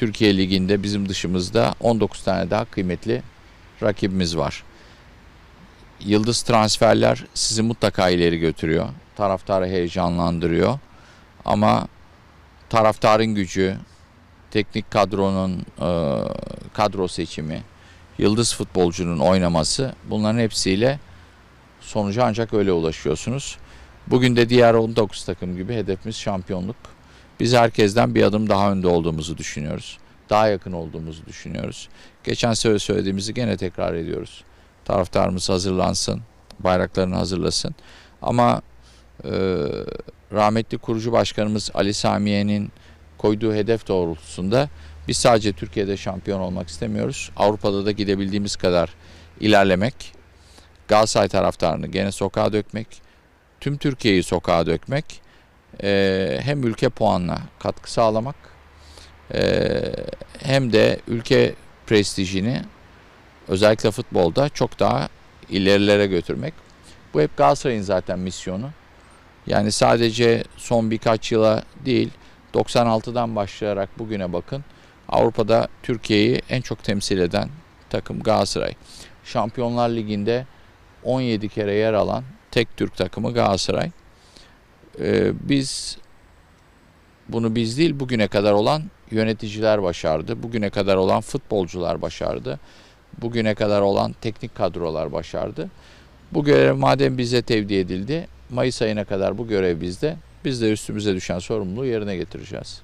Türkiye Ligi'nde bizim dışımızda 19 tane daha kıymetli rakibimiz var. Yıldız transferler sizi mutlaka ileri götürüyor. Taraftarı heyecanlandırıyor. Ama taraftarın gücü, teknik kadronun e, kadro seçimi, yıldız futbolcunun oynaması bunların hepsiyle sonuca ancak öyle ulaşıyorsunuz. Bugün de diğer 19 takım gibi hedefimiz şampiyonluk. Biz herkesten bir adım daha önde olduğumuzu düşünüyoruz. Daha yakın olduğumuzu düşünüyoruz. Geçen sene söylediğimizi gene tekrar ediyoruz. Taraftarımız hazırlansın, bayraklarını hazırlasın. Ama e, rahmetli kurucu başkanımız Ali Samiye'nin koyduğu hedef doğrultusunda biz sadece Türkiye'de şampiyon olmak istemiyoruz. Avrupa'da da gidebildiğimiz kadar ilerlemek, Galatasaray taraftarını gene sokağa dökmek, tüm Türkiye'yi sokağa dökmek, eee, hem ülke puanına katkı sağlamak, eee, hem de ülke prestijini özellikle futbolda çok daha ilerilere götürmek. Bu hep Galatasaray'ın zaten misyonu. Yani sadece son birkaç yıla değil, 96'dan başlayarak bugüne bakın. Avrupa'da Türkiye'yi en çok temsil eden takım Galatasaray. Şampiyonlar Ligi'nde 17 kere yer alan tek Türk takımı Galatasaray. Ee, biz bunu biz değil bugüne kadar olan yöneticiler başardı. Bugüne kadar olan futbolcular başardı. Bugüne kadar olan teknik kadrolar başardı. Bu görev madem bize tevdi edildi, Mayıs ayına kadar bu görev bizde. Biz de üstümüze düşen sorumluluğu yerine getireceğiz.